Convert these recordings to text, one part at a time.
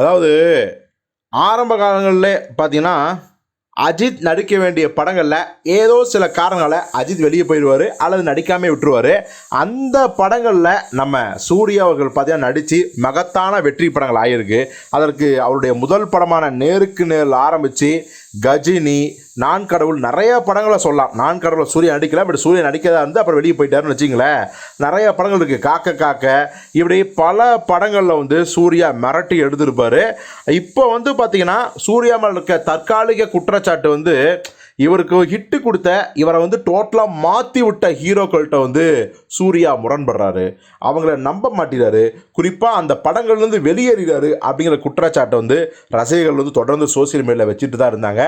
அதாவது ஆரம்ப காலங்களில் பார்த்தீங்கன்னா அஜித் நடிக்க வேண்டிய படங்களில் ஏதோ சில காரணங்களால் அஜித் வெளியே போயிடுவார் அல்லது நடிக்காமல் விட்டுருவார். அந்த படங்களில் நம்ம சூர்யா அவர்கள் பார்த்தீங்கன்னா நடித்து மகத்தான வெற்றி படங்கள் ஆகியிருக்கு அதற்கு அவருடைய முதல் படமான நேருக்கு நேரில் ஆரம்பித்து கஜினி நான் கடவுள் நிறைய படங்களை சொல்லலாம். நான் கடவுள் சூரியன் நடிக்கலாம் பட் சூரியன் நடிக்கதா இருந்து அப்புறம் வெளியே போயிட்டாருன்னு வச்சிங்களேன் நிறைய படங்கள் இருக்குது காக்க காக்க. இப்படி பல படங்களில் வந்து சூர்யா மிரட்டி எடுத்திருப்பார். இப்போ வந்து பார்த்திங்கன்னா சூர்யா மேல் இருக்க தற்காலிக குற்றச்சாட்டு வந்து இவருக்கு ஹிட்டு கொடுத்த இவரை வந்து டோட்டலாக மாற்றி விட்ட ஹீரோக்கள்கிட்ட வந்து சூர்யா முரண்படுறாரு. அவங்கள நம்ப மாட்டேறாரு. குறிப்பாக அந்த படங்கள்லேருந்து வெளியேறாரு அப்படிங்கிற குற்றச்சாட்டை வந்து ரசிகர்கள் வந்து தொடர்ந்து சோசியல் மீடியாவில் வச்சுட்டு தான் இருந்தாங்க.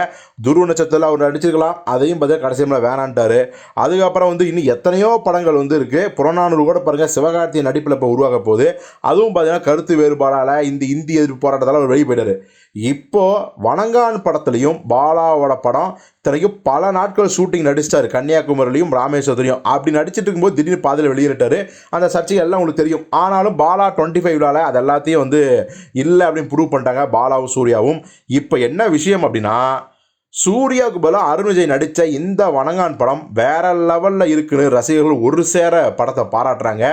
துருவ நட்சத்திரத்தில் அவர் நடிச்சிருக்கலாம். அதையும் பார்த்தீங்கன்னா கடைசி மேலே வேணான்ட்டாரு. அதுக்கப்புறம் வந்து இன்னும் எத்தனையோ படங்கள் வந்து இருக்குது புறநானூறு கூட பாருங்கள் சிவகார்த்தியின் நடிப்பில் இப்போ உருவாக போகுது. அதுவும் பார்த்தீங்கன்னா கருத்து வேறுபாடால் இந்த இந்திய எதிர்ப்பு போராட்டத்தால் அவர் வெளியே போயிட்டார். இப்போது வணங்கான் படத்துலையும் பாலாவோட படம் வரைக்கும் பல நாட்கள் ஷூட்டிங் நடிச்சிட்டாரு. கன்னியாகுமரிலையும் ராமேஸ்வரத்துலையும். அப்படி நடிச்சிட்டு இருக்கும்போது திடீர்னு பாதையில் வெளியிட்டாரு அந்த சர்ச்சைகள் எல்லாம் உங்களுக்கு தெரியும். ஆனாலும் பாலா டுவெண்ட்டி ஃபைவ்லால அது எல்லாத்தையும் வந்து இல்லை அப்படின்னு ப்ரூவ் பண்ணிட்டாங்க பாலாவும் சூர்யாவும். இப்போ என்ன விஷயம் அப்படின்னா சூர்யாவுக்கு பதிலாக அருண் விஜய் நடித்த இந்த வணங்கான் படம் வேற லெவலில் இருக்குன்னு ரசிகர்கள் ஒரு சேர படத்தை பாராட்டுறாங்க.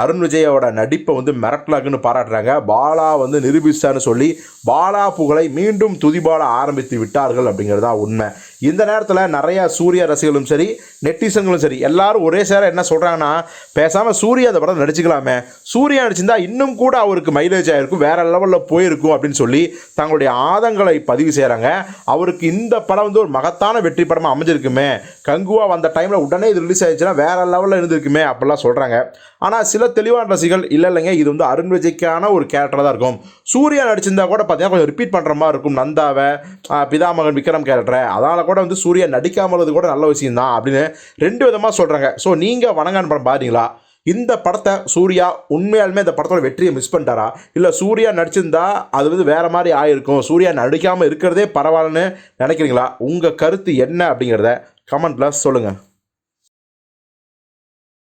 அருண் விஜயோட நடிப்பை வந்து மிரட்டலாக்குன்னு பாராட்டுறாங்க. பாலா வந்து நிரூபிச்சான்னு சொல்லி பாலா புகழை மீண்டும் துதிபால ஆரம்பித்து விட்டார்கள் அப்படிங்கிறது தான் உண்மை. இந்த நேரத்தில் நிறையா சூர்யா ரசிகர்களும் சரி நெட்டிசன்களும் சரி எல்லாரும் ஒரே சேர என்ன சொல்கிறாங்கன்னா பேசாமல் சூர்யா அந்த படம் நடிச்சுக்கலாமே. சூர்யா நடிச்சிருந்தா இன்னும் கூட அவருக்கு மைலேஜ் ஆகிருக்கும் வேறு லெவலில் போயிருக்கும் அப்படின்னு சொல்லி தங்களுடைய ஆதங்களை பதிவு செய்கிறாங்க அவருக்கு இந்த படம் வந்து ஒரு மகத்தான வெற்றி படமாக அமைஞ்சிருக்குமே. கங்குவா வந்த டைமில் உடனே இது ரிலீஸ் ஆயிடுச்சுன்னா வேற லெவலில் இருந்திருக்குமே அப்படிலாம் சொல்கிறாங்க ஆனால் சில தெளிவான ரசிகள் இல்லை இல்லைங்க இது வந்து அருண் விஜய்க்கான ஒரு கேரக்டராக தான் இருக்கும். சூர்யா நடிச்சிருந்தா கூட பார்த்தீங்கன்னா கொஞ்சம் ரிப்பீட் பண்ணுற மாதிரி இருக்கும். நந்தாவை பிதாமகன் விக்ரம் கேரக்டரை அதனால் கூட வந்து சூர்யா நடிக்காமலது கூட நல்ல விஷயம் தான் அப்படின்னு ரெண்டு விதமாக சொல்கிறாங்க ஸோ நீங்கள் வணங்கான் படம் பாருங்களா இந்த படத்தை சூர்யா உண்மையாலுமே இந்த படத்தோட வெற்றியை மிஸ் பண்ணிட்டாரா? இல்லை சூர்யா நடிச்சிருந்தா அது வந்து வேறு மாதிரி ஆயிருக்கும்? சூர்யா நடிக்காமல் இருக்கிறதே பரவாயில்லன்னு நினைக்கிறீங்களா? உங்கள் கருத்து என்ன அப்படிங்கிறத கமெண்ட்டில் சொல்லுங்கள்